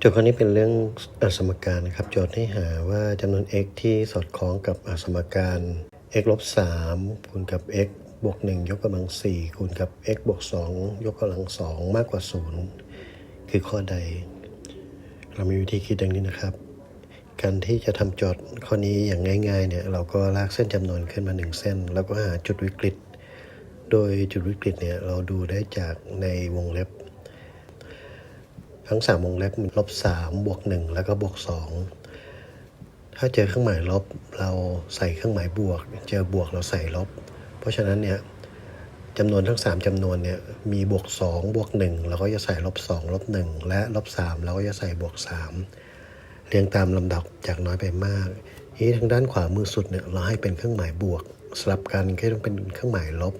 โจทย์ข้อนี้เป็นเรื่องอสมการนะครับ โจทย์ให้หาว่าจำนวน x ที่สอดคล้องกับอสมการ x ลบ3คูณกับ x บวก 1 ยกกำลัง 4 คูณกับ x บวก 2 ยกกำลัง 2 มากกว่า 0 คือข้อใด เรามีวิธีคิดดังนี้นะครับ การที่จะทำโจทย์ข้อนี้อย่างง่ายๆเนี่ยเราก็ลากเส้นจำนวนขึ้นมา 1 เส้น แล้วก็หาจุดวิกฤต โดยจุดวิกฤตเนี่ยเราดูได้จากในวงเล็บ ทั้งสามวงเล็บลบสามบวกหนึ่งแล้วก็บวกสองถ้าเจอเครื่องหมายลบ เราใส่เครื่องหมายบวก เจอบวกเราใส่ลบ เพราะฉะนั้นเนี่ยจำนวนทั้ง 3จำนวนเนี่ยมีบวก2บวก1เราก็จะใส่ลบ2ลบ1และลบ3เราก็จะใส่บวก 3 เรียงตามลำดับจากน้อยไปมากทีทางด้านขวามือสุดเนี่ยเราให้เป็นเครื่องหมายบวกสลับกันก็ต้องเป็นเครื่องหมายลบ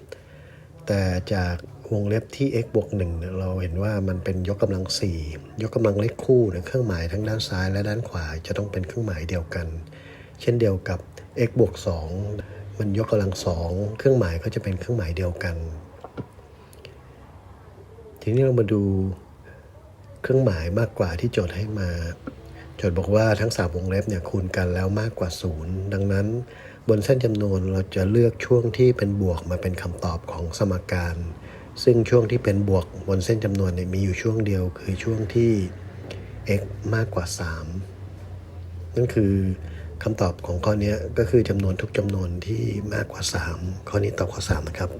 แต่จาก วงเล็บที่ x บวก1เนี่ยเราเห็นว่ามันเป็นยกกำลัง 4 ยกกำลังเลขคู่เนี่ยเครื่องหมายทั้งด้านซ้ายและด้านขวาจะต้องเป็นเครื่องหมายเดียวกัน เช่นเดียวกับ x บวก2มันยกกำลังสองเครื่องหมายก็จะเป็นเครื่องหมายเดียวกัน ทีนี้เรามาดูเครื่องหมายมากกว่าที่โจทย์ให้มาโจทย์บอกว่าทั้งสามวงเล็บเนี่ยคูณกันแล้วมากกว่าศูนย์ดังนั้น บนเส้นจำนวนเราจะเลือกช่วงที่เป็นบวกมาเป็นคำตอบของสมการ ซึ่งช่วงที่เป็นบวกบนเส้นจำนวนเนี่ยมีอยู่ช่วงเดียว คือช่วงที่ x มากกว่า 3 นั่นคือคำตอบของข้อนี้ก็คือจำนวนทุกจำนวนที่มากกว่า 3 ข้อนี้ตอบข้อ 3 นะครับ